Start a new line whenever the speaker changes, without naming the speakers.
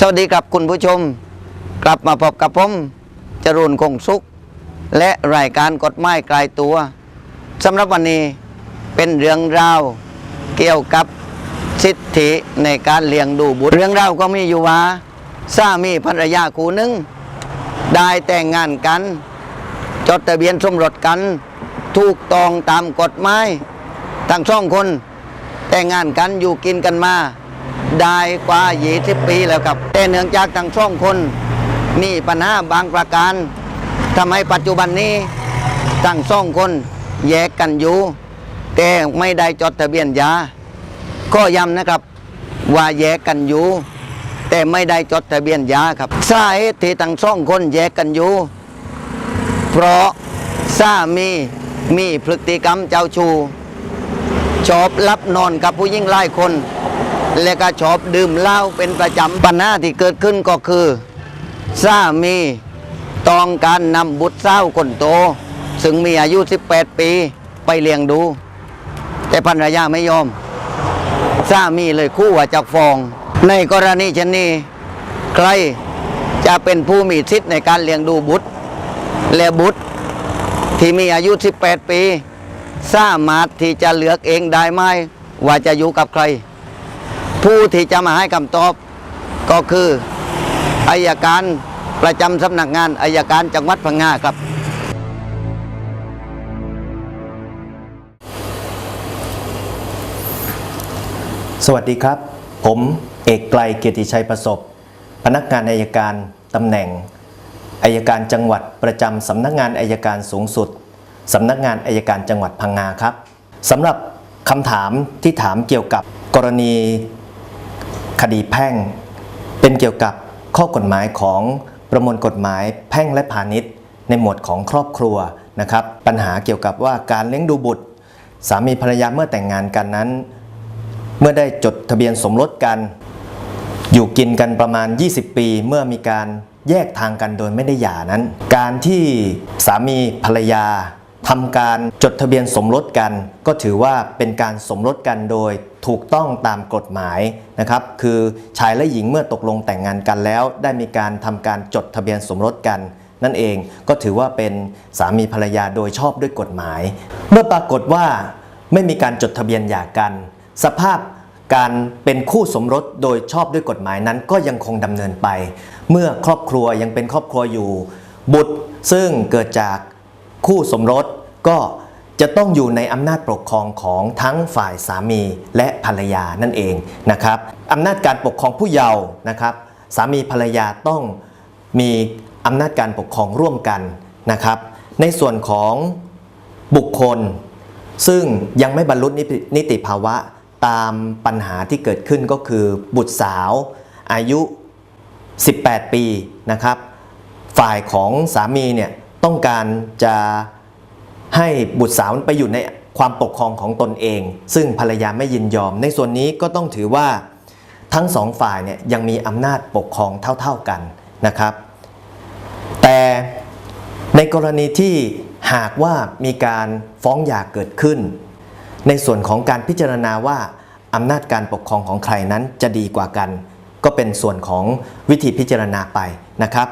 สวัสดีครับคุณผู้ชม กลับมาพบกับผมจรูนคงสุข และรายการกฎหมายกลายตัวสำหรับวันนี้เป็นเรื่องราวเกี่ยวกับสิทธิในการเลี้ยงดูบุตรเรื่องราวก็มีอยู่ว่าสามีภรรยาคู่หนึ่งได้แต่งงานกัน จดทะเบียนสมรสกัน ถูกต้องตามกฎหมายทั้งสองคนแต่งงานกันอยู่กินกันมา ได้กว่า20ปีแล้วครับแต่เนื่องจากทั้งสองคนมีปัญหาบางประการทำให้ปัจจุบันนี้ทั้งสองคนแยกกันอยู่แต่ไม่ได้จดทะเบียนยาก็ย้ำนะครับว่าแยกกันอยู่แต่ไม่ได้จดทะเบียนยาครับสาเหตุที่ทั้งสองคนแยกกันอยู่เพราะสามีมีพฤติกรรมเจ้าชู้ชอบรับนอนกับผู้หญิงหลายคน และก็ชอบดื่มเหล้าเป็นประจำปัญหาที่เกิดขึ้นก็คือสามีต้องการนำบุตรสาวคนโต ซึ่งมีอายุ 18 ปีไปเลี้ยงดู แต่ภรรยาไม่ยอมสามีเลยคู่ว่าจะฟ้อง ในกรณีเช่นนี้ ใครจะเป็นผู้มีสิทธิ์ในการเลี้ยงดูบุตร และบุตรที่มีอายุ 18 ปีสามารถที่จะเลือกเองได้ไหมว่าจะอยู่กับใคร ผู้ที่จะมาให้คำตอบก็คืออายการประจำสำนักงานอายการจังหวัดพังงาครับ
สวัสดีครับ ผมเอกไกลเกียรติชัยประสบ พนักงานอายการตำแหน่งอายการจังหวัดประจำสำนักงานอายการสูงสุดสำนักงานอายการจังหวัดพังงาครับสำหรับคำถามที่ถามเกี่ยวกับกรณี คดีแพ่ง เป็นเกี่ยวกับข้อกฎหมายของประมวลกฎหมายแพ่งและพาณิชย์ ในหมวดของครอบครัวนะครับ ปัญหาเกี่ยวกับว่าการเลี้ยงดูบุตร สามีภรรยาเมื่อแต่งงานกันนั้น เมื่อได้จดทะเบียนสมรสกัน อยู่กินกันประมาณ 20 ปี เมื่อมีการแยกทางกันโดยไม่ได้หย่านั้น การที่สามีภรรยา ทำการจดทะเบียนสมรสกัน ก็ถือว่าเป็นการสมรสกันโดยถูกต้องตามกฎหมายนะครับ คือชายและหญิงเมื่อตกลงแต่งงานกันแล้ว ได้มีการทำการจดทะเบียนสมรสกัน นั่นเองก็ถือว่าเป็นสามีภรรยาโดยชอบด้วยกฎหมาย เมื่อปรากฏว่าไม่มีการจดทะเบียนหย่ากัน สภาพการเป็นคู่สมรสโดยชอบด้วยกฎหมายนั้นก็ยังคงดำเนินไป เมื่อครอบครัวยังเป็นครอบครัวอยู่ บุตรซึ่งเกิดจาก คู่สมรสก็จะต้องอยู่ในอำนาจปกครองของทั้งฝ่ายสามีและภรรยานั่นเองนะครับอำนาจการปกครองผู้เยาว์นะครับ สามีภรรยาต้องมีอำนาจการปกครองร่วมกันนะครับ ในส่วนของบุคคล ซึ่งยังไม่บรรลุนิติภาวะตามปัญหาที่เกิดขึ้นก็คือบุตรสาวอายุ 18 ปีนะครับ ฝ่ายของสามีเนี่ย ต้องการจะให้บุตรสาวไปอยู่ในความปกครองของตนเอง ซึ่งภรรยาไม่ยินยอม ในส่วนนี้ก็ต้องถือว่าทั้งสองฝ่ายเนี่ยยังมีอำนาจปกครองเท่าๆกันนะครับ แต่ในกรณีที่หากว่ามีการฟ้องหย่าเกิดขึ้น ในส่วนของการพิจารณาว่าอำนาจการปกครองของใครนั้นจะดีกว่ากัน ก็เป็นส่วนของวิธีพิจารณาไปนะครับ